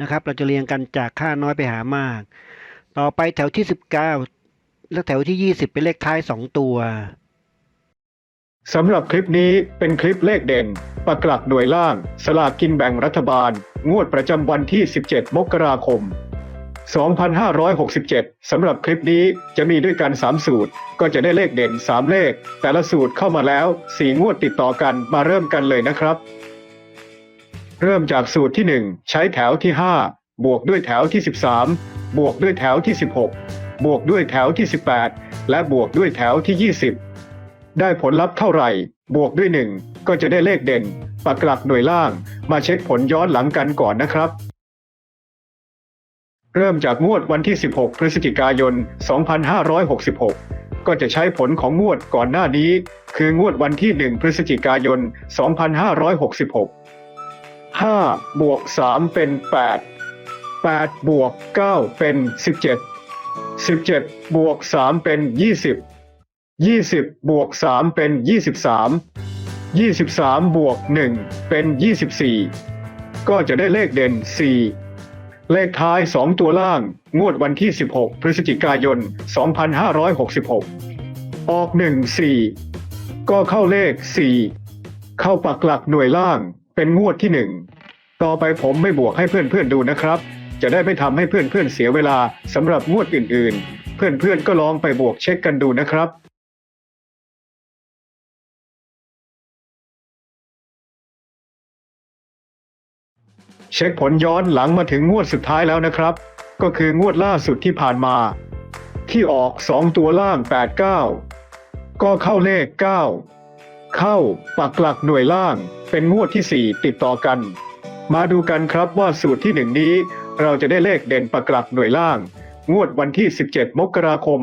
นะครับ เราจะเรียงกันจากค่าน้อยไปหามาก ต่อไปแถวที่ 19 และแถวที่ 20 เป็นเลขท้าย 2 ตัวสำหรับคลิปนี้เป็นคลิปเลขเด่นปักหลักหน่วยล่าง สลากกินแบ่งรัฐบาล งวดประจำวันที่ 17 มกราคม 2567 สำหรับคลิปนี้จะมีด้วยกัน 3 สูตร ก็จะได้เลขเด่น 3 เลข แต่ละสูตรเข้ามาแล้ว 4 งวดติดต่อกันมาเริ่มกันเลยนะครับ เริ่มจากสูตรที่ 1 ใช้แถวที่ 5 บวกด้วยแถวที่ 13 บวกด้วยแถวที่ 16 บวกด้วยแถวที่ 18 และบวกด้วยแถวที่ 20 ได้ผลลัพธ์เท่าไหร่ บวกด้วย 1 ก็จะได้เลขเด่นปักหลักหน่วยล่าง มาเช็คผลย้อนหลังกันก่อนนะครับ เริ่มจากงวดวันที่ 16 พฤศจิกายน 2566ก็จะใช้ผลของงวดก่อนหน้านี้ คืองวดวันที่ 1 พฤศจิกายน 2566 5บวก3เป็น8 8บวก9เป็น17 17บวก3เป็น20 20บวก3เป็น23 23บวก1เป็น24ก็จะได้เลขเด่น4เลขท้าย2ตัวล่าง งวดวันที่16พฤศจิกายน2566ออก1 4ก็เข้าเลข4เข้าปักหลักหน่วยล่าง เป็นงวดที่1ต่อไปผมไม่บวกให้เพื่อนๆดูนะครับ จะได้ไม่ทำให้เพื่อนๆเสียเวลาสำหรับงวดอื่นๆ เพื่อนๆก็ลองไปบวกเช็คกันดูนะครับเช็คผลย้อนหลังมาถึงงวดสุดท้ายแล้วนะครับ ก็คืองวดล่าสุดที่ผ่านมา ที่ออก 2 ตัวล่าง 89 ก็เข้าเลข 9 เข้าปักหลักหน่วยล่าง เป็นงวดที่ 4 ติดต่อกัน มาดูกันครับว่าสูตรที่1นี้ เราจะได้เลขเด่นปักหลักหน่วยล่าง งวดวันที่ 17 มกราคม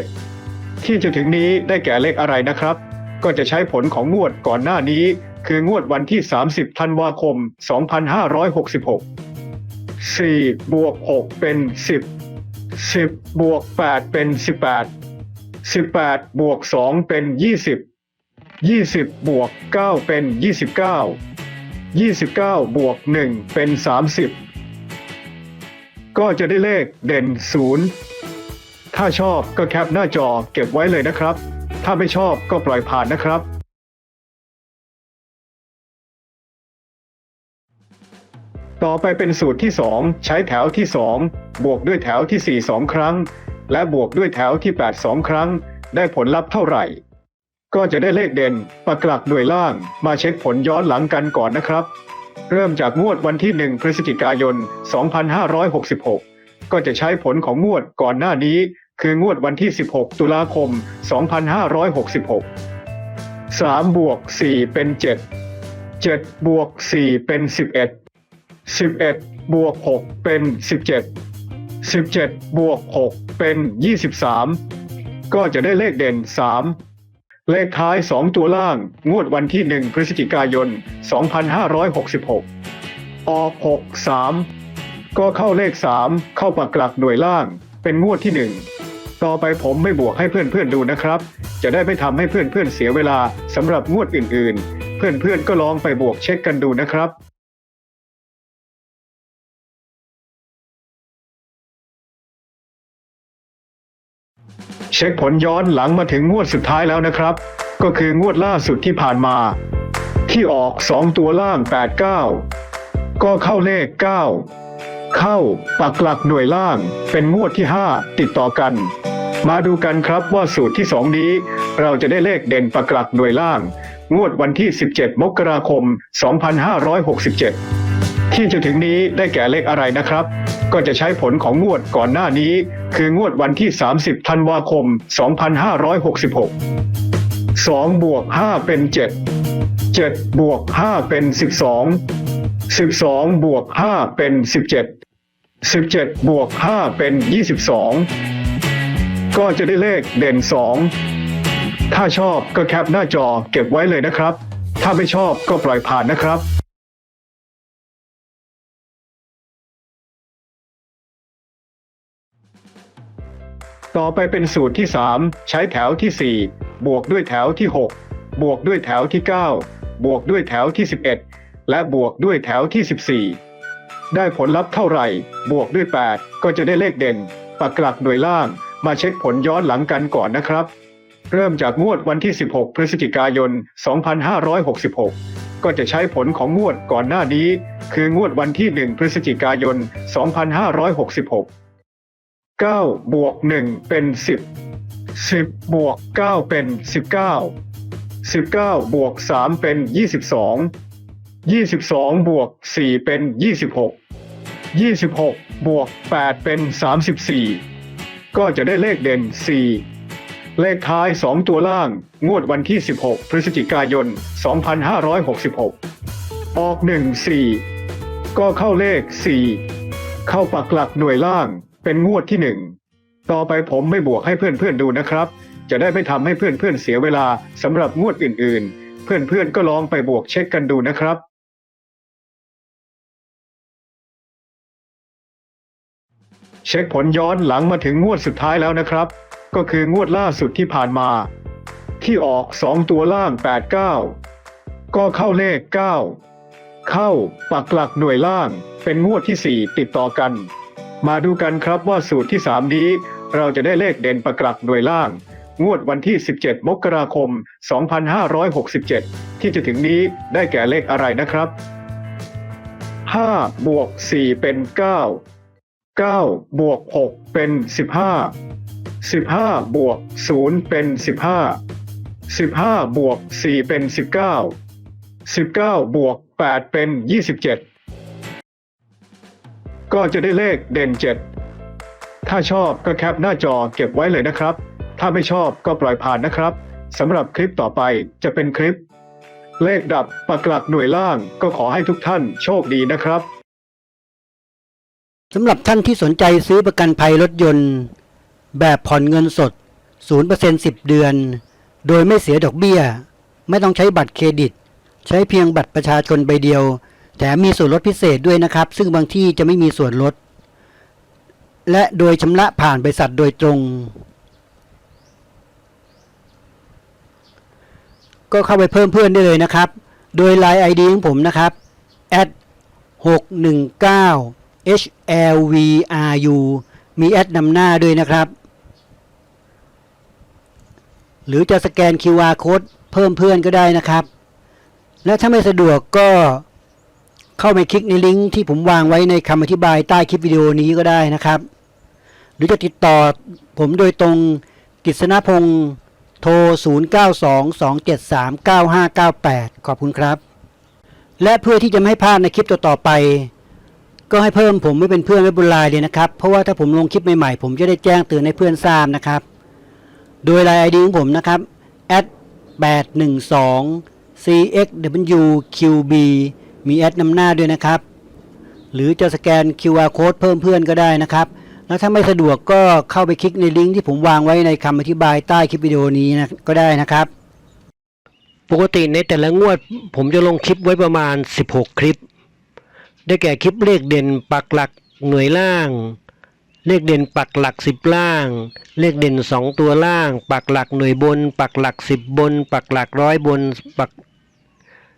2567 ที่จะถึงนี้ได้แก่เลขอะไรนะครับ ก็จะใช้ผลของงวดก่อนหน้านี้ คืองวดวันที่ 30 ธันวาคม 2566 4 บวก 6 เป็น 10 10 บวก 8 เป็น 18 18บวก2เป็น20 20บวก9เป็น29 29บวก1เป็น30ก็จะได้เลขเด่น0ถ้าชอบก็แคปหน้าจอเก็บไว้เลยนะครับ ถ้าไม่ชอบก็ปล่อยผ่านนะครับต่อไปเป็นสูตรที่ 2 ใช้แถวที่ 2 บวกด้วยแถวที่ 4 2 ครั้ง และบวกด้วยแถวที่ 8 2 ครั้ง ได้ผลลัพธ์เท่าไหร่ ก็จะได้เลขเด่นปักหลักหน่วยล่าง มาเช็คผลย้อนหลังกันก่อนนะครับ เริ่มจากงวดวันที่ 1 พฤศจิกายน 2566 ก็จะใช้ผลของงวดก่อนหน้านี้ คืองวดวันที่ 16 ตุลาคม 2566 3 บวก 4 เป็น 7 7 บวก 4 เป็น 11 11 บวก 6 เป็น 17 17 บวก 6 เป็น 23 ก็จะได้เลขเด่น 3 เลขท้าย 2 ตัวล่าง งวดวันที่ 1 พฤศจิกายน 2566 ออก 6 3 ก็เข้าเลข 3 เข้าปักหลักหน่วยล่าง เป็นงวดที่ 1 ต่อไปผมไม่บวกให้เพื่อนๆดูนะครับ จะได้ไม่ทำให้เพื่อนๆเสียเวลาสำหรับงวดอื่นๆ เพื่อนๆก็ลองไปบวกเช็คกันดูนะครับ เช็คผลย้อนหลังมาถึงงวดสุดท้ายแล้วนะครับ ก็คืองวดล่าสุดที่ผ่านมา ที่ออก 2 ตัวล่าง 8 9 ก็เข้าเลข 9 เข้าปักหลักหน่วยล่าง เป็นงวดที่ 5 ติดต่อกัน มาดูกันครับว่าสูตรที่ 2 นี้ เราจะได้เลขเด่นปักหลักหน่วยล่าง งวดวันที่ 17 มกราคม 2567 ที่จะถึงนี้ได้แก่เลขอะไรนะครับ ก็จะใช้ผลของงวดก่อนหน้านี้ คืองวดวันที่ 30 ธันวาคม 2566 2 บวก 5 เป็น 7 7 บวก 5 เป็น 12 12 บวก 5 เป็น 17 17 บวก 5 เป็น 22 ก็จะได้เลขเด่น 2 ถ้าชอบก็แคปหน้าจอเก็บไว้เลยนะครับ ถ้าไม่ชอบก็ปล่อยผ่านนะครับ ต่อไปเป็นสูตรที่ 3 ใช้แถวที่ 4 บวกด้วยแถวที่ 6 บวกด้วยแถวที่ 9 บวกด้วยแถวที่ 11 และบวกด้วยแถวที่ 14 ได้ผลลัพธ์เท่าไหร่ บวกด้วย 8 ก็จะได้เลขเด่นปักหลักหน่วยล่าง มาเช็คผลย้อนหลังกันก่อนนะครับ เริ่มจากงวดวันที่ 16 พฤศจิกายน 2566 ก็จะใช้ผลของงวดก่อนหน้านี้ คืองวดวันที่ 1 พฤศจิกายน 2566 9 บวก 1 เป็น 10 10 บวก 9 เป็น 19 19 บวก 3 เป็น 22 22 บวก 4 เป็น 26 26 บวก 8 เป็น 34 ก็จะได้เลขเด่น 4 เลขท้าย 2 ตัวล่าง งวดวันที่ 16 พฤศจิกายน 2566 ออก 1 4 ก็เข้าเลข 4 เข้าปักหลักหน่วยล่าง เป็นงวดที่หนึ่งต่อไปผมไม่บวกให้เพื่อนๆดูนะครับ จะได้ไม่ทำให้เพื่อนๆเสียเวลาสำหรับงวดอื่นๆ เพื่อนๆก็ลองไปบวกเช็คกันดูนะครับ เช็คผลย้อนหลังมาถึงงวดสุดท้ายแล้วนะครับ ก็คืองวดล่าสุดที่ผ่านมา ที่ออก 2 ตัวล่าง 8 9 ก็เข้าเลข 9 เข้าปักหลักหน่วยล่าง เป็นงวดที่ 4 ติดต่อกัน มาดูกันครับว่าสูตรที่ 3 นี้ เราจะได้เลขเด่นปักลักหน่วยล่าง งวดวันที่ 17 มกราคม 2567 ที่จะถึงนี้ได้แก่เลขอะไรนะครับ 5 บวก 4 เป็น 9 9 บวก 6 เป็น 15 15 บวก 0 เป็น 15 15 บวก 4 เป็น 19 19 บวก 8 เป็น 27 ก็จะได้เลขเด่น 7 ถ้าชอบก็แคปหน้าจอเก็บไว้เลยนะครับ ถ้าไม่ชอบก็ปล่อยผ่านนะครับสำหรับคลิปต่อไปจะเป็นคลิป เลขดับปักหลักหน่วยล่างก็ขอให้ทุกท่านโชคดีนะครับสำหรับท่านที่สนใจซื้อประกันภัยรถยนต์ แบบผ่อนเงินสด 0% 10 เดือน โดยไม่เสียดอกเบี้ย ไม่ต้องใช้บัตรเครดิต ใช้เพียงบัตรประชาชนใบเดียว แถมมีส่วนลดพิเศษด้วยนะครับ ซึ่งบางที่จะไม่มีส่วนลด และโดยชำระผ่านบริษัทโดยตรง ก็เข้าไปเพิ่มเพื่อนได้เลยนะครับ โดย Line ID ของผมนะครับ619 HLVRU มีแอดนำหน้าด้วยนะครับ หรือจะสแกน QR Code เพิ่มเพื่อนก็ได้นะครับ และถ้าไม่สะดวกก็ เข้าไปคลิกในลิงก์ที่ผมวางไว้ในคำอธิบายใต้คลิปวิดีโอนี้ก็ได้นะครับ หรือจะติดต่อผมโดยตรงกฤษณพงศ์โทร 0922739598 ขอบคุณครับ และเพื่อที่จะไม่ให้พลาดในคลิปต่อๆไป ก็ให้เพิ่มผมไม่เป็นเพื่อนไว้บนไลน์เลยนะครับ เพราะว่าถ้าผมลงคลิปใหม่ๆ ผมจะได้แจ้งเตือนให้เพื่อนทราบนะครับ โดยไลน์ ID ของผมนะครับ812 cxwqb มีแอดนำหน้าด้วยนะครับ หรือจะสแกน QR code เพิ่มเพื่อนก็ได้นะครับ แล้วถ้าไม่สะดวกก็เข้าไปคลิกในลิงก์ที่ผมวางไว้ในคำอธิบายใต้คลิปวิดีโอนี้นะก็ได้นะครับ ปกติในแต่ละงวด ผมจะลงคลิปไว้ประมาณ 16 คลิป ได้แก่คลิปเลขเด่นปักหลักหน่วยล่าง เลขเด่นปักหลัก 10 ล่าง เลขเด่น 2 ตัวล่าง ปักหลักหน่วยบน ปักหลัก 10 บน ปักหลักร้อยบนปัก